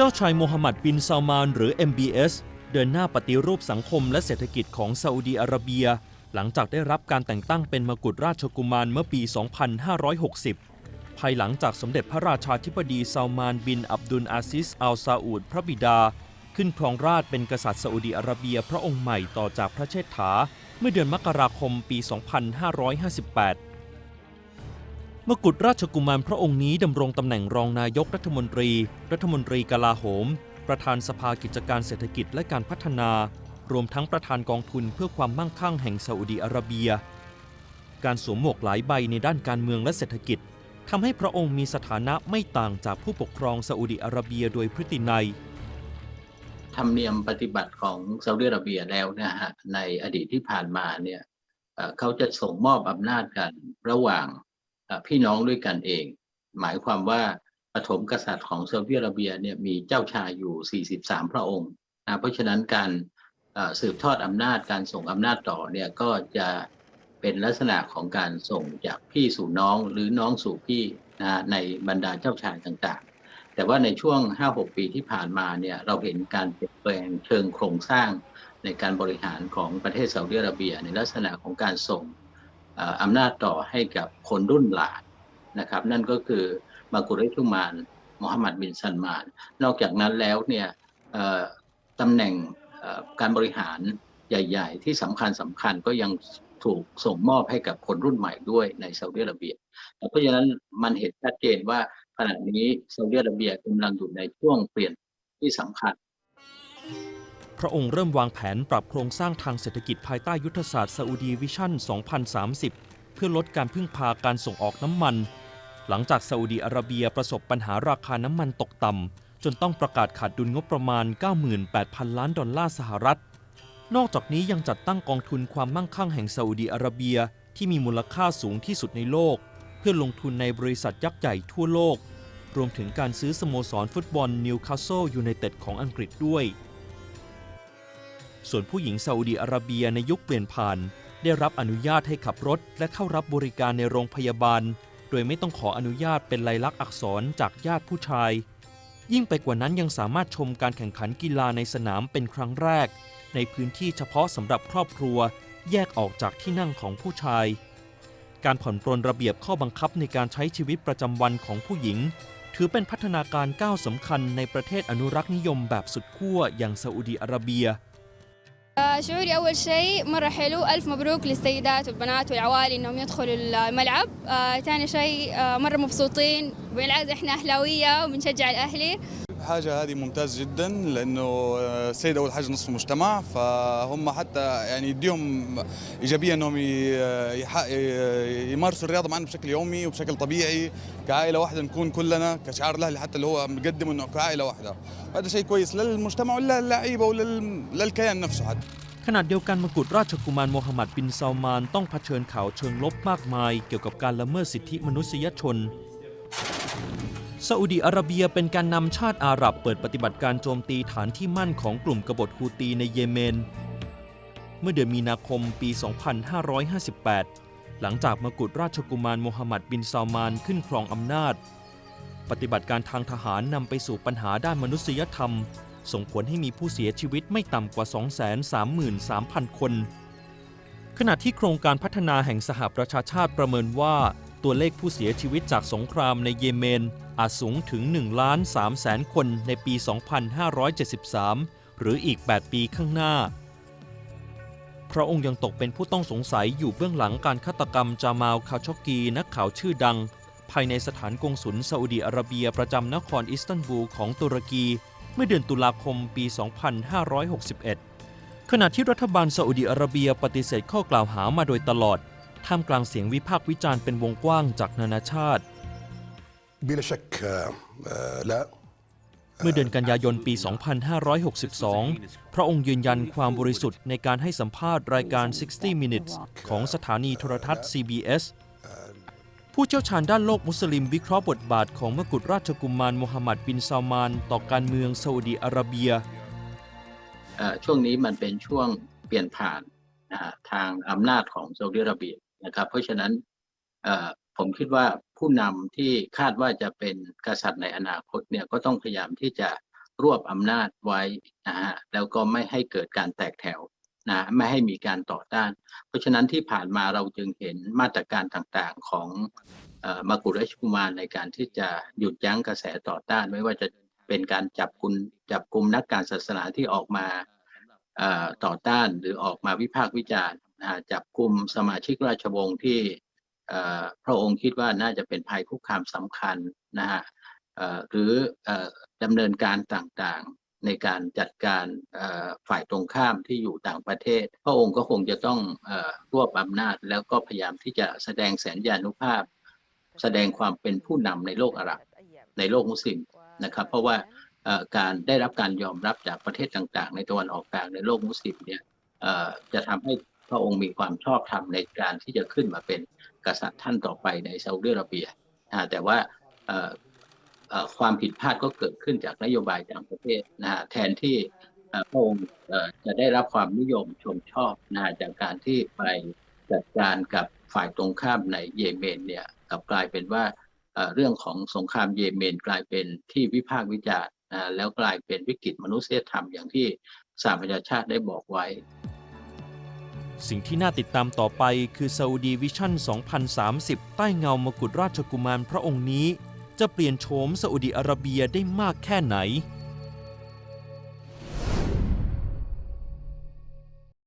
เจ้าชายโมฮัมหมัดบินซาลมานหรือ MBS เดินหน้าปฏิรูปสังคมและเศรษฐกิจของซาอุดีอาระเบีย หลังจากได้รับการแต่งตั้งเป็นมกุฎราชกุมารเมื่อปี 2560 ภายหลังจากสมเด็จพระราชาธิบดีซาลมานบินอับดุลอาซิสอัลซาอุดพระบิดา ขึ้นครองราชเป็นกษัตริย์ซาอุดีอาระเบียพระองค์ใหม่ต่อจากพระเชษฐา เมื่อเดือนมกราคมปี 2558 มกุฎราชกุมารพระองค์นี้ดำรงตำแหน่งรองนายกรัฐมนตรี รัฐมนตรีกลาโหม ประธานสภากิจการเศรษฐกิจและการพัฒนา รวมทั้งประธานกองทุนเพื่อความมั่งคั่งแห่งซาอุดีอาระเบีย การสวมหมวกหลายใบในด้านการเมืองและเศรษฐกิจทำให้พระองค์มีสถานะไม่ต่างจากผู้ปกครองซาอุดีอาระเบียโดยพฤตินัยธรรมเนียมปฏิบัติของซาอุดิอาระเบียแล้วนะฮะในอดีตที่ผ่านมาเนี่ยเขาจะส่งมอบอำนาจกันระหว่าง พี่น้องด้วยกันเอง หมายความว่าปฐมกษัตริย์ของเซาอุดิอาระเบียเนี่ยมีเจ้าชายอยู่ 43 พระองค์นะเพราะฉะนั้นการสืบทอดอำนาจการส่งอำนาจต่อเนี่ยก็จะเป็นลักษณะของการส่งจากพี่สู่น้องหรือน้องสู่พี่นะในบรรดาเจ้าชายต่างๆ แต่ว่าในช่วง 5-6 ปีที่ผ่านมาเนี่ยเราเห็นการเปลี่ยนแปลงเชิงโครงสร้างในการบริหารของประเทศซาอุดิอาระเบีย ในลักษณะของการส่ง อำนาจต่อให้กับคนรุ่นหลานนะครับ นั่นก็คือมากุเรชุมานมฮัมหมัดบินซันมาน นอกจากนั้นแล้วเนี่ยตำแหน่งการบริหารใหญ่ ๆ ที่สำคัญสำคัญก็ยังถูกส่งมอบให้กับคนรุ่นใหม่ด้วยในซาอุดิอาระเบีย เพราะฉะนั้นมันเห็นชัดเจนว่าขณะนี้ซาอุดิอาระเบียกำลังอยู่ในช่วงเปลี่ยนที่สำคัญ พระองค์เริ่มวางแผนปรับโครงสร้างทางเศรษฐกิจภายใต้ยุทธศาสตร์ซาอุดีวิชั่น 2030 เพื่อลดการพึ่งพาการส่งออกน้ำมัน หลังจากซาอุดีอาระเบียประสบปัญหาราคาน้ำมันตกต่ำจนต้องประกาศขาดดุลงบประมาณ 98,000 ล้านดอลลาร์สหรัฐ นอกจากนี้ยังจัดตั้งกองทุนความมั่งคั่งแห่งซาอุดีอาระเบียที่มีมูลค่าสูงที่สุดในโลก เพื่อลงทุนในบริษัทยักษ์ใหญ่ทั่วโลก รวมถึงการซื้อสโมสรฟุตบอลนิวคาสเซิลยูไนเต็ดของอังกฤษด้วย ส่วนผู้หญิงซาอุดีอาระเบียในยุคเปลี่ยนผ่าน ได้รับอนุญาตให้ขับรถและเข้ารับบริการในโรงพยาบาล โดยไม่ต้องขออนุญาตเป็นลายลักษณ์อักษรจากญาติผู้ชาย ยิ่งไปกว่านั้นยังสามารถชมการแข่งขันกีฬาในสนามเป็นครั้งแรก ในพื้นที่เฉพาะสำหรับครอบครัว แยกออกจากที่นั่งของผู้ชาย การผ่อนปรนระเบียบข้อบังคับในการใช้ชีวิตประจำวันของผู้หญิงถือเป็นพัฒนาการก้าวสำคัญในประเทศอนุรักษ์นิยมแบบสุดขั้วอย่างซาอุดีอาระเบีย شعوري أول شيء مرة حلو. ألف مبروك للسيدات والبنات والعوالي إنهم يدخلوا الملعب. آه، ثاني شيء آه، مرة مبسوطين. بالعكس إحنا أهلاوية وبنشجع الأهلي. حاجة هذه ممتاز جدا لأنه السيد أول حاجة نصف المجتمع فهم حتى يعني يديهم إيجابية أنهم يمارسوا الرياضة معنا بشكل يومي وبشكل طبيعي كعائلة واحدة نكون كلنا كشعار الأهلي حتى اللي هو مقدم أنه كعائلة واحدة. هذا شيء كويس للمجتمع وللعيبة وللكيان نفسه حتى. ขณะเดียวกันมกุฎราชกุมารโมฮัมหมัดบินซาลมานต้องเผชิญข่าวเชิงลบมากมาย เกี่ยวกับการละเมิดสิทธิมนุษยชนซาอุดีอาระเบียเป็นการนำชาติอาหรับเปิดปฏิบัติการโจมตีฐานที่มั่นของกลุ่มกบฏฮูตีในเยเมน เมื่อเดือนมีนาคมปี 2558 หลังจากมกุฎราชกุมารโมฮัมหมัดบินซาลมานขึ้นครองอำนาจ ปฏิบัติการทางทหารนำไปสู่ปัญหาด้านมนุษยธรรม ส่งผลให้มีผู้เสียชีวิตไม่ต่ำกว่า 233,000 คน ขณะที่โครงการพัฒนาแห่งสหประชาชาติประเมินว่า ตัวเลขผู้เสียชีวิตจากสงครามในเยเมน อาจสูงถึง1ล้าน3แสนคนในปี 2573 หรืออีก 8 ปีข้างหน้า พระองค์ยังตกเป็นผู้ต้องสงสัยอยู่เบื้องหลังการฆาตกรรมจามาลคาชอกกีนักข่าวชื่อดัง ภายในสถานกงศุลซาอุดีอาระเบียประจำนครอิสตันบูลของตุรกี มื่อเดือนตุลาคมปี 2561 ขณะที่รัฐบาลซาอุดิอาระเบียปฏิเสธข้อกล่าวหามาโดยตลอด ท่ามกลางเสียงวิพากษ์วิจารณ์เป็นวงกว้างจากนานาชาติ เมื่อเดือนกันยายนปี 2562 พระองค์ยืนยันความบริสุทธิ์ในการให้สัมภาษณ์รายการ 60 Minutes ของสถานีโทรทัศน์ CBS ผู้เชี่ยวชาญด้านโลกมุสลิมวิเคราะห์บทบาทของมกุฎราชกุมารโมฮัมหมัดบินซาลมาน ต่อการเมืองซาอุดีอาระเบีย ช่วงนี้มันเป็นช่วงเปลี่ยนผ่านทางอำนาจของซาอุดิอาระเบียนะครับ เพราะฉะนั้นผมคิดว่าผู้นำที่คาดว่าจะเป็นกษัตริย์ในอนาคตเนี่ยก็ต้องพยายามที่จะรวบอำนาจไว้นะฮะแล้วก็ไม่ให้เกิดการแตกแถว นะไม่ให้มีการต่อต้าน เพราะฉะนั้นที่ผ่านมาเราจึงเห็นมาตรการต่างๆของมากุฎราชกุมารในการที่จะหยุดยั้งกระแสต่อต้าน ไม่ว่าจะเป็นการจับกุมจับกลุ่มนักการศาสนาที่ออกมาต่อต้านหรือออกมาวิพากษ์วิจารณ์จับกลุ่มสมาชิกราชวงศ์ที่พระองค์คิดว่าน่าจะเป็นภัยคุกคามสำคัญนะฮะหรือเอ่อดำเนินการต่างๆ ในการจัดการฝ่ายตรงข้ามที่อยู่ต่างประเทศ พระองค์ก็คงจะต้องรวบอำนาจ แล้วก็พยายามที่จะแสดงแสนยานุภาพ แสดงความเป็นผู้นำในโลกอาหรับในโลกมุสลิมนะครับ เพราะว่าการได้รับการยอมรับจากประเทศต่างๆ ในตะวันออกกลางในโลกมุสลิมเนี่ยจะทำให้พระองค์มีความชอบธรรมในการที่จะขึ้นมาเป็นกษัตริย์ท่านต่อไปในซาอุดิอาระเบียแต่ว่า ความผิดพลาดก็เกิดขึ้นจากนโยบายต่างประเทศนะฮะแทนที่พระองค์จะได้รับความนิยมชมชอบนะฮะจากการที่ไปจัดการกับฝ่ายตรงข้ามในเยเมนเนี่ยกลับกลายเป็นว่าเรื่องของสงครามเยเมนกลายเป็นที่วิพากษ์วิจารณ์นะฮะแล้วกลายเป็นวิกฤตมนุษยธรรมอย่างที่สหประชาชาติได้บอกไว้ สิ่งที่น่าติดตามต่อไปคือซาอุดีวิชั่น 2030 ใต้เงามกุฎราชกุมารพระองค์นี้ จะเปลี่ยนโฉมซาอุดิอาระเบียได้มากแค่ไหน